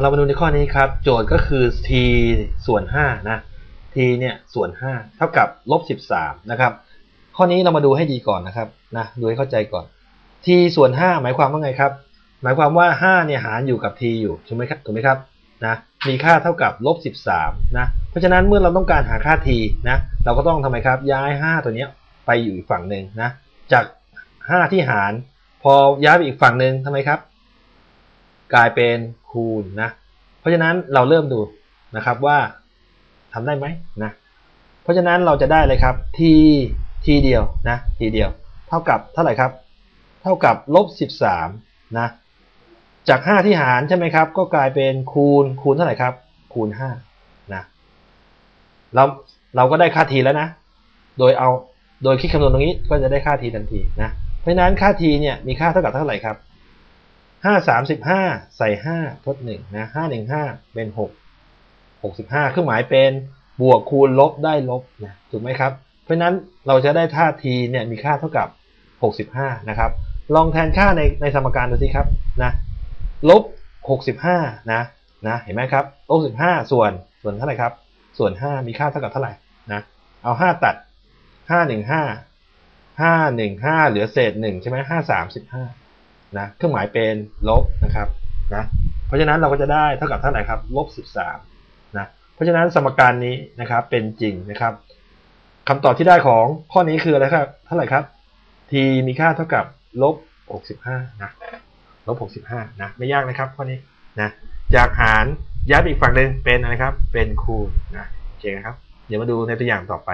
เรามาดูในข้อนี้ครับ โจทย์ก็คือ t ส่วน5นะ t เนี่ยส่วน 5 เท่ากับลบ13นะครับ ข้อนี้เรามาดูให้ดีก่อนนะครับนะดูให้เข้าใจก่อน t ส่วน 5 หมายความว่าไงครับ หมายความว่า5เนี่ยหารอยู่กับ t อยู่ถูกไหมครับถูกไหมครับนะมีค่าเท่ากับลบ13นะเพราะฉะนั้นเมื่อเราต้องการหาค่า t นะเราก็ต้องทำไมครับย้าย 5 ตัวเนี้ยไปอยู่อีกฝั่งหนึ่งนะจาก5ที่หาร พอย้ายไปอีกฝั่งหนึ่งทำไมครับ กลายเป็น คูณนะ เพราะฉะนั้นเราเริ่มดูนะครับว่าทำได้ไหมนะ เพราะฉะนั้นเราจะได้เลยครับ t t เดียวนะ t เดียว เท่ากับเท่าไหร่ครับ เท่ากับลบ13นะจาก 5 ที่หารใช่ไหมครับ ก็กลายเป็นคูณคูณเท่าไหร่ครับ คูณ5นะเราเราก็ได้ค่า t แล้วนะ โดยเอาโดยคิดคำนวณตรงนี้ก็จะได้ค่า t ทันทีนะเพราะฉะนั้นค่า t เนี่ยมีค่าเท่ากับเท่าไหร่ครับ ห้าสามสิบห้าใส่ห้าทดหนึ่งนะห้าหนึ่งห้าเป็นหกหกสิบห้าเครื่องหมายเป็นบวกคูณลบได้ลบนะถูกไหมครับ เพราะนั้นเราจะได้ท่าทีเนี่ยมีค่าเท่ากับหกสิบห้านะครับ ลองแทนค่าในในสมการดูสิครับนะลบหกสิบห้านะนะเห็นไหมครับลบสิบห้าส่วนส่วนเท่าไหร่ครับ ส่วนห้ามีค่าเท่ากับเท่าไหร่นะเอาห้าตัดห้าหนึ่งห้าห้าหนึ่งห้าเหลือเศษหนึ่งใช่ไหมห้าสามสิบห้า นะเครื่องหมายเป็นลบนะครับนะเพราะฉะนั้นเราก็จะได้เท่ากับเท่าไหร่ครับลบสิบสามนะเพราะฉะนั้นสมการนี้นะครับเป็นจริงนะครับคำตอบที่ได้ของข้อนี้คืออะไรครับเท่าไหร่ครับ t มีค่าเท่ากับลบหกสิบห้านะลบหกสิบห้านะไม่ยากนะครับข้อนี้นะจากหารย้ายไปอีกฝั่งหนึ่งเป็นอะไรครับเป็นคูณนะโอเคครับ เดี๋ยวมาดูในตัวอย่างต่อไป